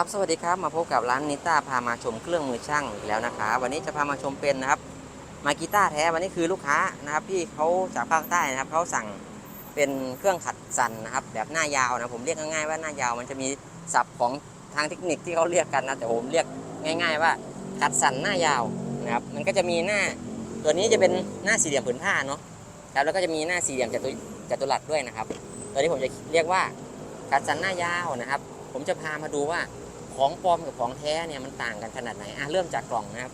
ราบสวัสดีครับมาพบกับร้านนิต้าพามาชมเครื่องมือช่างอีกแล้วนะครับวันนี้จะพามาชมเป็นนะครับมากีต้าแท้วันนี้คือลูกค้านะครับพี่เขาจากภาคใต้นะครับเขาสั่งเป็นเครื่องขัดสันนะครับ แบบหน้ายาวนะผมเรียกง่ายๆว่าหน้ายาวมันจะมีศัพท์ของทางเทคนิคที่เขาเรียกกันนะแต่ผมเรียกง่าย ๆ ว่าขัดสันหน้ายาวนะครับมันก็จะมีหน้าตัวนี้จะเป็นหน้าสี่เหลี่ยมผืนผ้าเนาะครับแล้วก็จะมีหน้าสี่เหลี่ยมจัตุจัตุรัสด้วยนะครับ ตัวนี้ผมจะเรียกว่าขัดสันหน้ายาวนะครับผมจะพามาดูว่า ของปลอมกับของแท้เนี่ยมันต่างกันขนาดไหนอะเริ่มจากกล่องนะครับ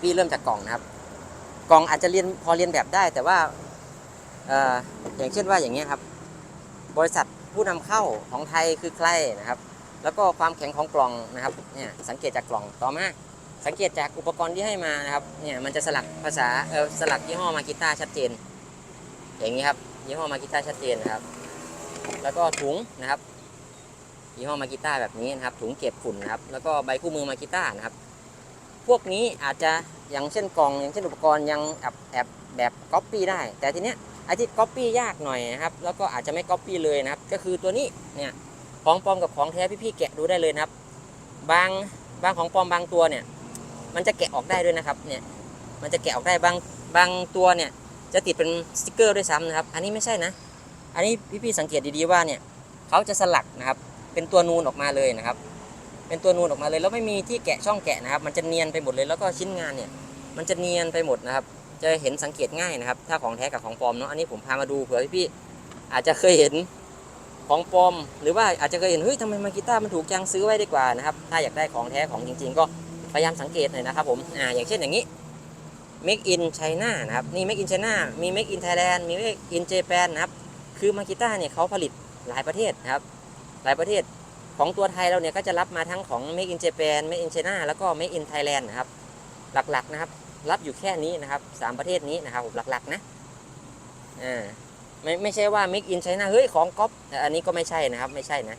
พี่เริ่มจากกล่องนะครับ กล่องอาจจะเรียนพอเรียนแบบได้ แต่ว่าออย่างเช่นว่าอย่างเงี้ยครับ บริษัทผู้นำเข้าของไทยคือใครนะครับ แล้วก็ความแข็งของกล่องนะครับเนี่ยสังเกตจากกล่องต่อมาสังเกตจากอุปกรณ์ที่ให้มานะครับเนี่ยมันจะสลักภาษาเออสลักยี่ห้อมากิต้าชัดเจน อย่างนี้ครับยี่ห้อมากิต้าชัดเจนนะครับ แล้วก็ถุงนะครับ ยี่ห้อมากิต้าแบบนี้นะครับ ถุงเก็บฝุ่นนะครับ แล้วก็ใบคู่มือมากิต้านะครับ พวกนี้อาจจะอย่างเช่นกล่อง อย่างเช่นอุปกรณ์ยังแอบแอบแบบก๊อปปี้ได้ แต่ทีเนี้ยไอ้ที่ก๊อปปี้ยากหน่อยนะครับ แล้วก็อาจจะไม่ก๊อปปี้เลยนะครับ ก็คือตัวนี้เนี่ยของปลอมกับของแท้พี่ๆแกะดูได้เลยนะครับ บางบางของปลอมบางตัวเนี่ย มันจะแกะออกได้ด้วยนะครับ เนี่ย มันจะแกะออกได้บางบางตัวเนี่ย จะติดเป็นสติกเกอร์ด้วยซ้ำนะครับ อันนี้ไม่ใช่นะ อันนี้พี่ๆสังเกตดีๆว่าเนี่ยเขาจะสลักนะครับ เป็นตัวนูนออกมาเลยนะครับ เป็นตัวนูนออกมาเลย แล้วไม่มีที่แกะช่องแกะนะครับ มันจะเนียนไปหมดเลยแล้วก็ชิ้นงานเนี่ย มันจะเนียนไปหมดนะครับ จะเห็นสังเกตง่ายนะครับ ถ้าของแท้กับของปลอมเนาะอันนี้ผมพามาดูเผื่อพี่ๆอาจจะเคยเห็นของปลอม หรือว่าอาจจะเคยเห็นเฮ้ยทำไมมากีต้ามันถูกจังซื้อไว้ดีกว่านะครับถ้าอยากได้ของแท้ของจริง ๆ ก็พยายามสังเกตหน่อยนะครับผมอ่าอย่างเช่นอย่างนี้ make in China นะครับนี่ make in China มี make in Thailand มี make in Japan นะครับคือมากีต้าเนี่ยเขาผลิตหลายประเทศนะครับ หลายประเทศของตัวไทยเราเนี่ยก็จะรับมาทั้งของ Make in Japan Make in China แล้วก็ Make in Thailand นะครับ หลักๆนะครับ รับอยู่แค่นี้นะครับสามประเทศนี้นะครับผมหลักๆนะอ่าไม่ไม่ใช่ว่า Make in China เฮ้ยของก๊อปอันนี้ก็ไม่ใช่นะครับไม่ใช่นะ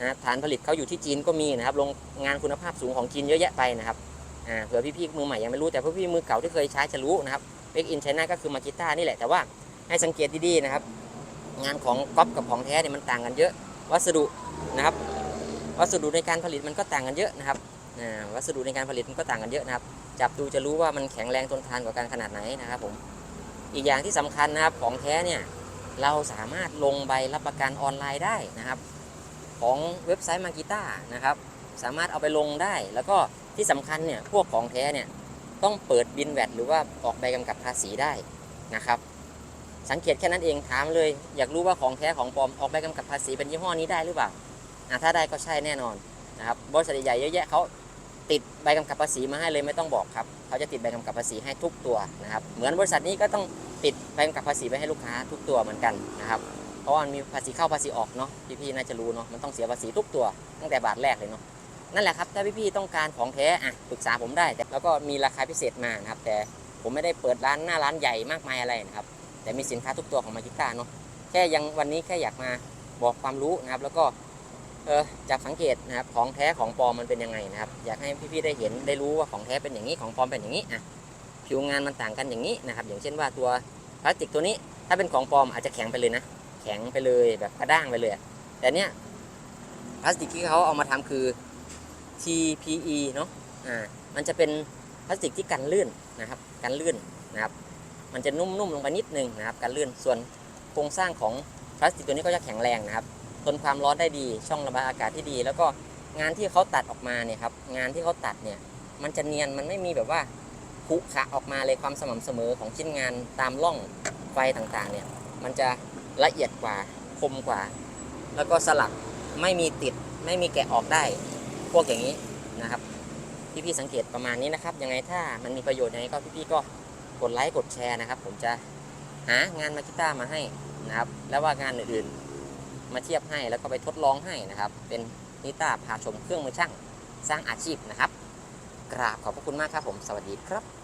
นะฐานผลิตเขาอยู่ที่จีนก็มีนะครับโรงงานคุณภาพสูงของจีนเยอะแยะไปนะครับอ่าเผื่อพี่ๆมือใหม่ยังไม่รู้แต่พี่ๆมือเก่าที่เคยใช้จะรู้นะครับ Make in China ก็คือมากิต้านี่แหละแต่ว่าให้สังเกตดีๆนะครับ งานของก๊อปกับของแท้เนี่ยมันต่างกันเยอะ วัสดุนะครับ วัสดุในการผลิตมันก็ต่างกันเยอะนะครับวัสดุในการผลิตมันก็ต่างกันเยอะนะครับ จับดูจะรู้ว่ามันแข็งแรงทนทานกว่ากันขนาดไหนนะครับผมอีกอย่างที่สำคัญนะครับของแท้เนี่ยเราสามารถลงใบรับประกันออนไลน์ได้นะครับ ของเว็บไซต์มากิต้านะครับสามารถเอาไปลงได้ แล้วก็ที่สำคัญเนี่ยพวกของแท้เนี่ยต้องเปิดบินแวดหรือว่าออกใบกำกับภาษีได้นะครับ สังเกตแค่นั้นเองถามเลย อยากรู้ว่าของแท้ของปลอมออกใบกำกับภาษีเป็นยี่ห้อนี้ได้หรือเปล่าถ้าได้ก็ใช่แน่นอนนะครับบริษัทใหญ่ๆเยอะแยะเขาติดใบกำกับภาษีมาให้เลยไม่ต้องบอกครับเขาจะติดใบกำกับภาษีให้ทุกตัวนะครับ เหมือนบริษัทนี้ก็ต้องติดใบกำกับภาษีไปให้ลูกค้าทุกตัวเหมือนกันนะครับเพราะว่ามันมีภาษีเข้าภาษีออกเนาะพี่ๆน่าจะรู้เนาะมันต้องเสียภาษีทุกตัวตั้งแต่บาทแรกเลยเนาะนั่นแหละครับถ้าพี่ๆต้องการของแท้อะปรึกษาผมได้แต่แล้วก็มีราคาพิเศษมานะครับแต่ผมไม่ได้เปิดร้านหน้าร้านใหญ่มากมายอะไรนะครับ แต่มีสินค้าทุกตัวของมากิต้าเนาะแค่ยังวันนี้แค่อยากมาบอกความรู้นะครับ แล้วก็เออจับสังเกตนะครับของแท้ของปลอมมันเป็นยังไงนะครับ อยากให้พี่ๆได้เห็นได้รู้ว่าของแท้เป็นอย่างนี้ของปลอมเป็นอย่างนี้อะผิวงานมันต่างกันอย่างนี้นะครับ อย่างเช่นว่าตัวพลาสติกตัวนี้ถ้าเป็นของปลอมอาจจะแข็งไปเลยนะ แข็งไปเลยแบบกระด้างไปเลย แต่เนี้ยพลาสติกที่เขาเอามาทำคือ TPE เนาะอ่ามันจะเป็นพลาสติกที่กันลื่นนะครับ กันลื่นนะครับ มันจะนุ่มๆลงไปนิดนึงนะครับการลื่นส่วนโครงสร้างของพลาสติกตัวนี้ก็จะแข็งแรงนะครับทนความร้อนได้ดีช่องระบายอากาศที่ดี แล้วก็งานที่เขาตัดออกมาเนี่ยครับงานที่เขาตัดเนี่ยมันจะเนียนมันไม่มีแบบว่าขุขะออกมาเลยความสม่ำเสมอของชิ้นงานตามร่องไฟต่างๆเนี่ยมันจะละเอียดกว่าคมกว่า แล้วก็สลักไม่มีติดไม่มีแกะออกได้พวกอย่างนี้นะครับพี่ๆสังเกตประมาณนี้นะครับยังไงถ้ามันมีประโยชน์ยังไงก็พี่ๆก็ กดไลค์กดแชร์นะครับ ผมจะหางานมาคิต้ามาให้นะครับ แล้วว่างานอื่นๆ มาเทียบให้แล้วก็ไปทดลองให้นะครับ เป็นนิต้าพาชมเครื่องมือช่างสร้างอาชีพนะครับ กราบขอบพระคุณมากครับผม สวัสดีครับ